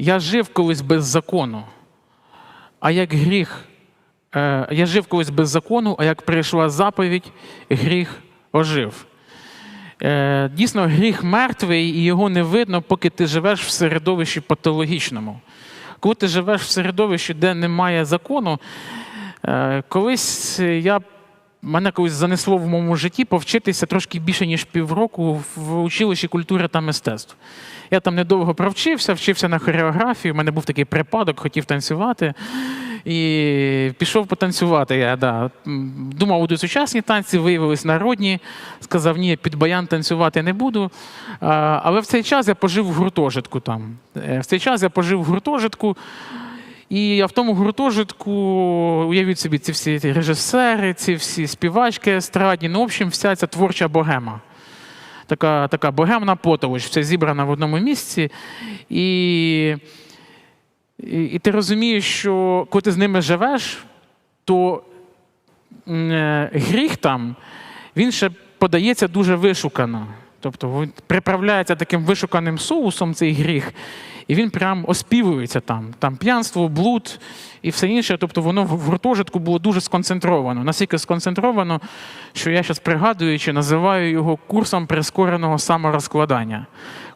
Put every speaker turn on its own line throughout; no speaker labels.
я жив колись без закону, а як гріх, е, я жив колись без закону, а як прийшла заповідь, гріх ожив. Е, Дійсно, гріх мертвий, і його не видно, поки ти живеш в середовищі патологічному. Коли ти живеш в середовищі, де немає закону, е, колись я. Мене колись занесло в моєму житті повчитися трошки більше, ніж півроку в училищі культури та мистецтв. Я там недовго провчився, вчився на хореографію. У мене був такий припадок, хотів танцювати. І пішов потанцювати. Я да. Думав, будуть сучасні танці, виявились народні. Сказав, ні, під баян танцювати не буду. Але в цей час я пожив в гуртожитку там. Е, В цей час я пожив в гуртожитку. І в тому гуртожитку, уявіть собі, ці всі режисери, ці всі співачки естрадні, ну, в общем, вся ця творча богема. Така, така богемна потович, все зібрана в одному місці. І, і, і ти розумієш, що коли ти з ними живеш, то е, гріх там, він ще подається дуже вишукано. Тобто приправляється таким вишуканим соусом цей гріх, і він прям оспівується там. Там п'янство, блуд і все інше. Тобто воно в гуртожитку було дуже сконцентровано. Настільки сконцентровано, що я зараз пригадуючи, називаю його курсом прискореного саморозкладання,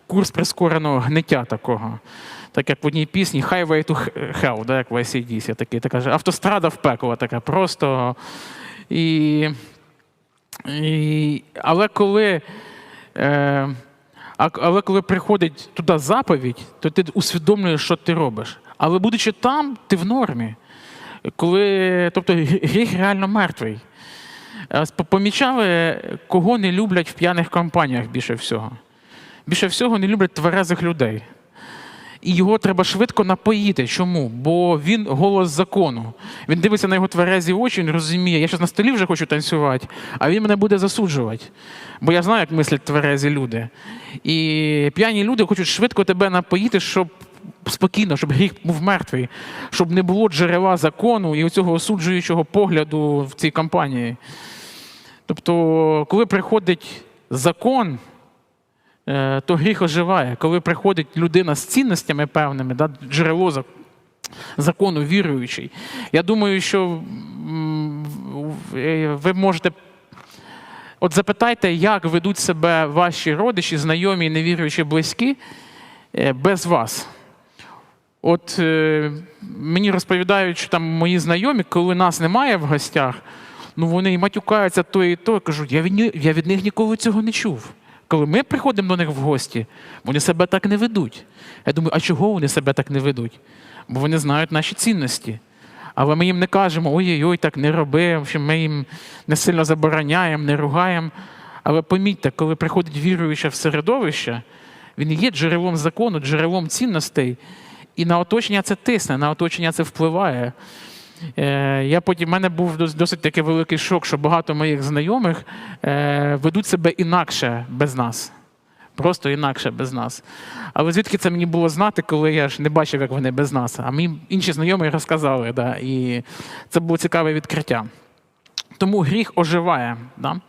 курс прискореного гниття такого. Так як в одній пісні Highway to Hell, да, як в ICDC, такий, така ж автострада в пекло, така просто. І, і, але коли. Е, але коли приходить туди заповідь, то ти усвідомлюєш, що ти робиш. Але будучи там, ти в нормі. Коли, тобто гріх реально мертвий. Е, Помічали, кого не люблять в п'яних компаніях більше всього. Більше всього не люблять тверезих людей. І його треба швидко напоїти. Чому? Бо він голос закону. Він дивиться на його тверезі очі, він розуміє, я зараз на столі вже хочу танцювати, а він мене буде засуджувати. Бо я знаю, як мислять тверезі люди. І п'яні люди хочуть швидко тебе напоїти, щоб спокійно, щоб гріх був мертвий, щоб не було джерела закону і оцього осуджуючого погляду в цій кампанії. Тобто, коли приходить закон, то гріх оживає. Коли приходить людина з цінностями певними, да, джерело закону віруючий. Я думаю, що е, ви можете. От запитайте, як ведуть себе ваші родичі, знайомі, невіруючі, близькі е, без вас. От е, мені розповідають, що там мої знайомі, коли нас немає в гостях, ну вони і матюкаються то і то. Я кажу, я від, я від них ніколи цього не чув. Коли ми приходимо до них в гості, вони себе так не ведуть. Я думаю, а чого вони себе так не ведуть? Бо вони знають наші цінності. Але ми їм не кажемо, ой-ой-ой, так не роби, ми їм не сильно забороняємо, не ругаємо. Але помітьте, коли приходить віруюча в середовище, він є джерелом закону, джерелом цінностей, і на оточення це тисне, на оточення це впливає. Е, Я потім, в мене був досить такий великий шок, що багато моїх знайомих е, ведуть себе інакше без нас. Просто інакше без нас. Але звідки це мені було знати, коли я ж не бачив, як вони без нас? А мені інші знайомі розказали, да, і це було цікаве відкриття. Тому гріх оживає. Да?